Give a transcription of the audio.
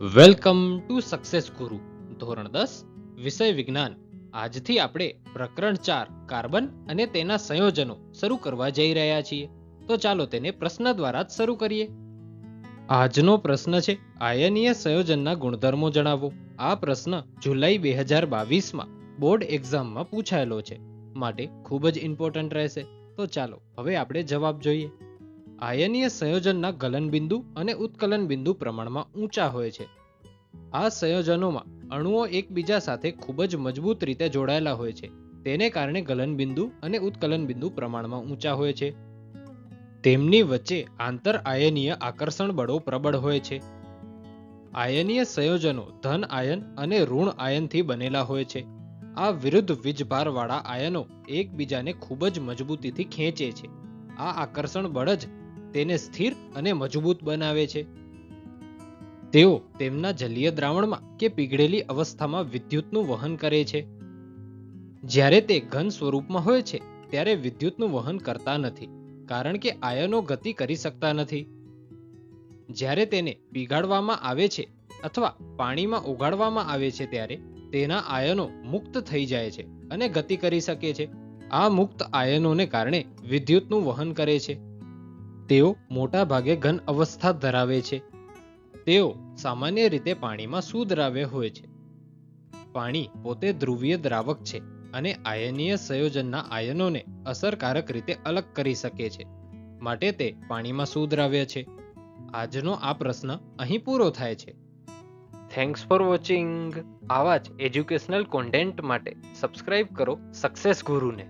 Welcome to success ગુરુ ધોરણ દસ, વિષય વિજ્ઞાન. આજથી આપણે પ્રકરણ ચાર, કાર્બન અને તેના સંયોજનો શરૂ કરવા જઈ રહ્યા છીએ. તો ચાલો તેને પ્રશ્ન દ્વારા જ શરૂ કરીએ. આજનો પ્રશ્ન છે, આયનીય સંયોજનના ગુણધર્મો જણાવો. આ પ્રશ્ન જુલાઈ બે હજાર બાવીસમાં બોર્ડ એક્ઝામમાં પૂછાયેલો છે. માટે ખૂબ જ ઇમ્પોર્ટન્ટ રહેશે. તો ચાલો, હવે આપણે જવાબ જોઈએ. આયનીય સંયોજનના ગલનબિંદુ અને ઉત્કલન બિંદુ પ્રમાણમાં ઊંચા હોય છે. આ સંયોજનોમાં અણુઓ એકબીજા સાથે ખૂબ જ મજબૂત રીતે જોડાયેલા હોય છે. તેને કારણે ગલનબિંદુ અને ઉત્કલન બિંદુ પ્રમાણમાં ઊંચા હોય છે. તેમની વચ્ચે આંતર આયનીય આકર્ષણ બળો પ્રબળ હોય છે. આયનીય સંયોજનો ધન આયન અને ઋણ આયનથી બનેલા હોય છે. આ વિરુદ્ધ વીજભારવાળા આયનો એકબીજાને ખૂબ જ મજબૂતીથી ખેંચે છે. આ આકર્ષણ બળ જ તેને સ્થિર અને મજબૂત બનાવે છે. તેઓ તેમના જલીય દ્રાવણમાં કે પીગળેલી અવસ્થામાં વિદ્યુતનું વહન કરે છે. જ્યારે તે ઘન સ્વરૂપમાં હોય છે, ત્યારે વિદ્યુતનું વહન કરતા નથી, કારણ કે આયનો ગતિ કરી શકતા નથી. જ્યારે તેને પીગાળવામાં આવે છે અથવા પાણીમાં ઉગાડવામાં આવે છે ત્યારે તેના આયનો મુક્ત થઈ જાય છે અને ગતિ કરી શકે છે. આ મુક્ત આયનોને કારણે વિદ્યુતનું વહન કરે છે. તેઓ મોટા ભાગે ઘન અવસ્થા ધરાવે છે. તેઓ સામાન્ય રીતે પાણીમાં સુદ્રાવ્ય હોય છે. પાણી પોતે ધ્રુવીય દ્રાવક છે અને આયનીય સંયોજનના આયનોને અસરકારક રીતે અલગ કરી શકે છે. માટે તે પાણીમાં સુદ્રાવ્ય છે. આજનો આ પ્રશ્ન અહીં પૂરો થાય છે. થેન્ક્સ ફોર વોચિંગ આવા જ એજ્યુકેશનલ કોન્ટેન્ટ માટે સબસ્ક્રાઇબ કરો સક્સેસ ગુરુને.